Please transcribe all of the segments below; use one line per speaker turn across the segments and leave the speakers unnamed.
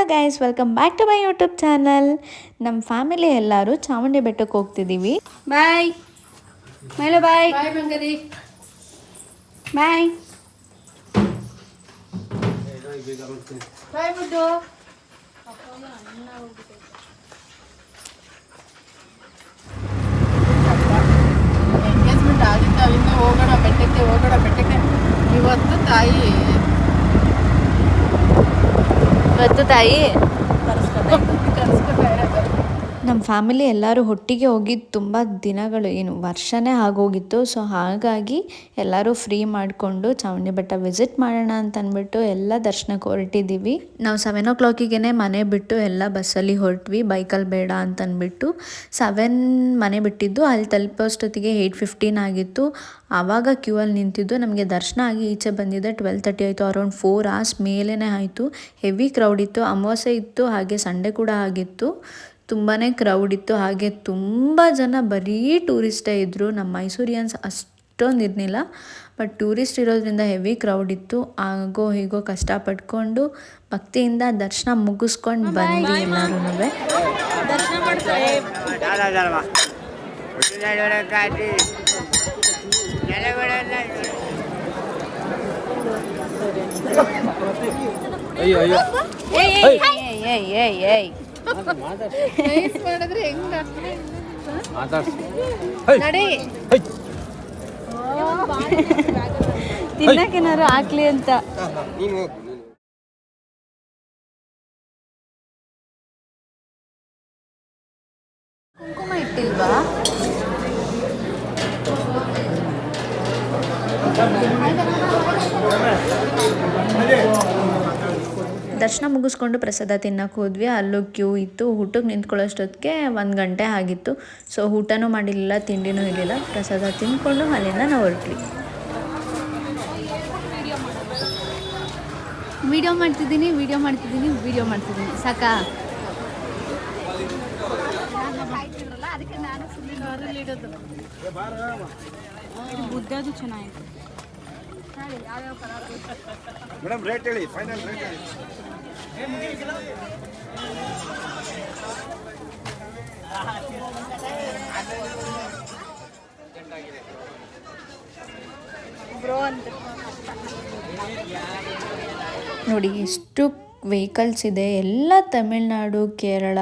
Hello guys welcome back to my YouTube channel ನಮ್ಮ family ಎಲ್ಲರೂ ಚಾಮುಂಡಿ ಬೆಟ್ಟಕ್ಕೆ ಹೋಗ್ತಿದ್ದೀವಿ
ಬಾಯ್ ಮೇಲೆ ಬಾಯ್
ಬಾಯ್
ಬಾಯ್
ಬಾಯ್ ಬುಡ್ಡು ಎಂಗೇಜ್ಮೆಂಟ್ ಆಗಿತ್ತು ಅಲ್ಲಿಂದ ಹೋಗೋಣ ಬೆಟ್ಟಕ್ಕೆ ಹೋಗೋಣ ಬೆಟ್ಟಕ್ಕೆ. ಇವತ್ತು ತಾಯಿ
ಇವತ್ತು ತಾಯಿ.
ಫ್ಯಾಮಿಲಿ ಎಲ್ಲರೂ ಒಟ್ಟಿಗೆ ಹೋಗಿದ್ದು ತುಂಬ ದಿನಗಳು, ಏನು ವರ್ಷನೇ ಆಗೋಗಿತ್ತು. ಸೊ ಹಾಗಾಗಿ ಎಲ್ಲರೂ ಫ್ರೀ ಮಾಡಿಕೊಂಡು ಚಾಮುಂಡಿ ಬೆಟ್ಟ ವಿಸಿಟ್ ಮಾಡೋಣ ಅಂತ ಅಂದ್ಬಿಟ್ಟು ಎಲ್ಲ ದರ್ಶನಕ್ಕೆ ಹೊರಟಿದ್ದೀವಿ ನಾವು ಸೆವೆನ್ ಓ ಕ್ಲಾಕಿಗೆ ಮನೆ ಬಿಟ್ಟು ಎಲ್ಲ ಬಸ್ಸಲ್ಲಿ ಹೊರಟ್ವಿ. ಬೈಕಲ್ಲಿ ಬೇಡ ಅಂತ ಅಂದ್ಬಿಟ್ಟು ಸೆವೆನ್ ಮನೆ ಬಿಟ್ಟಿದ್ದು. ಅಲ್ಲಿ ತಲುಪೋಷ್ಟೊತ್ತಿಗೆ ಏಯ್ಟ್ ಫಿಫ್ಟೀನ್ ಆಗಿತ್ತು. ಆವಾಗ ಕ್ಯೂ ಅಲ್ಲಿ ನಿಂತಿದ್ದು. ನಮಗೆ ದರ್ಶನ ಆಗಿ ಈಚೆ ಬಂದಿದ್ದೆ ಟ್ವೆಲ್ ತರ್ಟಿ ಆಯಿತು. ಅರೌಂಡ್ ಫೋರ್ ಅವರ್ಸ್ ಮೇಲೇ ಆಯಿತು. ಹೆವಿ ಕ್ರೌಡ್ ಇತ್ತು. ಅಮಾವಾಸ್ಯೆ ಇತ್ತು. ಹಾಗೆ ಸಂಡೇ ಕೂಡ ಆಗಿತ್ತು. ತುಂಬಾ ಕ್ರೌಡ್ ಇತ್ತು. ಹಾಗೆ ತುಂಬ ಜನ ಬರೀ ಟೂರಿಸ್ಟೇ ಇದ್ದರು ನಮ್ಮ ಮೈಸೂರಿಯನ್ಸ್ ಅಷ್ಟೊಂದು ಇರಲಿಲ್ಲ. ಬಟ್ ಟೂರಿಸ್ಟ್ ಇರೋದ್ರಿಂದ ಹೆವಿ ಕ್ರೌಡ್ ಇತ್ತು. ಆಗೋ ಹೀಗೋ ಕಷ್ಟಪಟ್ಕೊಂಡು ಭಕ್ತಿಯಿಂದ ದರ್ಶನ ಮುಗಿಸ್ಕೊಂಡು ಬಂದ್ವಿ ಎಲ್ಲರೂ
ನೈಸ್ ಮಾಡಿದ್ರೆ ಹೆಂಗ
ನಡಿ. ತಿನ್ನಕ್ಕೇನಾರು ಹಾಕ್ಲಿ ಅಂತ. ಕುಂಕುಮ ಇಟ್ಟಿಲ್ವಾ?
ದರ್ಶನ ಮುಗಿಸ್ಕೊಂಡು ಪ್ರಸಾದ ತಿನ್ನಕ್ಕೆ ಹೋದ್ವಿ. ಅಲ್ಲೂ ಕ್ಯೂ ಇತ್ತು. ಊಟಕ್ಕೆ ನಿಂತ್ಕೊಳ್ಳೋಷ್ಟೊತ್ತಿಗೆ ಒಂದು ಗಂಟೆ ಆಗಿತ್ತು. ಸೊ ಊಟನೂ ಮಾಡಿರಲಿಲ್ಲ ತಿಂಡಿನೂ ಇರಲಿಲ್ಲ. ಪ್ರಸಾದ ತಿಂದ್ಕೊಂಡು ಅಲ್ಲಿಂದ ನಾವು ಹೊರಟ್ವಿ.
ವಿಡಿಯೋ ಮಾಡ್ತಿದ್ದೀನಿ ವಿಡಿಯೋ ಮಾಡ್ತಿದ್ದೀನಿ ವಿಡಿಯೋ ಮಾಡ್ತಿದ್ದೀನಿ. ಸಾಕಾ? ಬುದ್ಧದು ಚೆನ್ನಾಗಿದೆ
ಮೇಡಮ್ ರೇಟ್ ಹೇಳಿ ಫೈನಲ್ ರೇಟ್ ಹೇಳಿ.
ನೋಡಿ ಎಷ್ಟು ವೆಹಿಕಲ್ಸ್ ಇದೆ. ಎಲ್ಲ ತಮಿಳ್ನಾಡು, ಕೇರಳ,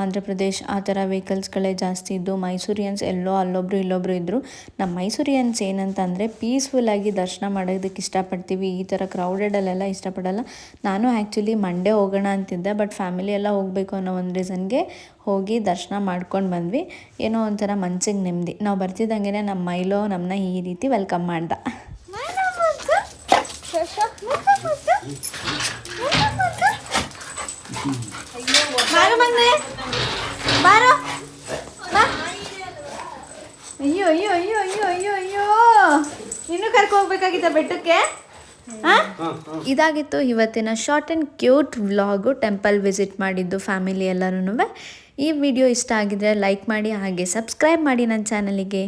ಆಂಧ್ರ ಪ್ರದೇಶ್ ಆ ಥರ ವೆಹಿಕಲ್ಸ್ಗಳೇ ಜಾಸ್ತಿ ಇದ್ದು, ಮೈಸೂರಿಯನ್ಸ್ ಎಲ್ಲೋ ಅಲ್ಲೊಬ್ರು ಇಲ್ಲೊಬ್ರು ಇದ್ದರು ನಮ್ಮ ಮೈಸೂರಿಯನ್ಸ್ ಏನಂತಂದರೆ ಪೀಸ್ಫುಲ್ಲಾಗಿ ದರ್ಶನ ಮಾಡೋದಕ್ಕೆ ಇಷ್ಟಪಡ್ತೀವಿ. ಈ ಥರ ಕ್ರೌಡೆಡಲ್ಲೆಲ್ಲ ಇಷ್ಟಪಡಲ್ಲ. ನಾನು ಆ್ಯಕ್ಚುಲಿ ಮಂಡೇ ಹೋಗೋಣ ಅಂತಿದ್ದೆ ಬಟ್ ಫ್ಯಾಮಿಲಿ ಎಲ್ಲ ಹೋಗಬೇಕು ಅನ್ನೋ ಒಂದು ರೀಸನ್ಗೆ ಹೋಗಿ ದರ್ಶನ ಮಾಡ್ಕೊಂಡು ಬಂದ್ವಿ. ಏನೋ ಒಂಥರ ಮನ್ಸಿಗೆ ನೆಮ್ಮದಿ. ನಾವು ಬರ್ತಿದ್ದಂಗೆ ನಮ್ಮ ಮೈಲೋ ನಮ್ಮನ್ನ ಈ ರೀತಿ ವೆಲ್ಕಮ್ ಮಾಡ್ದ.
ಮಗನೆ ಬಾರೋ.
ಅಯ್ಯೋ ಅಯ್ಯೋ ಅಯ್ಯೋ ಅಯ್ಯೋ ಅಯ್ಯೋ ಅಯ್ಯೋ. ಇನ್ನೂ ಕರ್ಕೊ ಹೋಗ್ಬೇಕಾಗಿತ್ತ ಬೆಟ್ಟಕ್ಕೆ? ಇದಾಗಿತ್ತು ಇವತ್ತಿನ short and cute vlog temple visit ಮಾಡಿದ್ದು ಫ್ಯಾಮಿಲಿ ಎಲ್ಲರೂ ಈ ವಿಡಿಯೋ ಇಷ್ಟ ಆಗಿದ್ರೆ ಲೈಕ್ ಮಾಡಿ ಹಾಗೆ ಸಬ್ಸ್ಕ್ರೈಬ್ ಮಾಡಿ ನನ್ನ ಚಾನಲಿಗೆ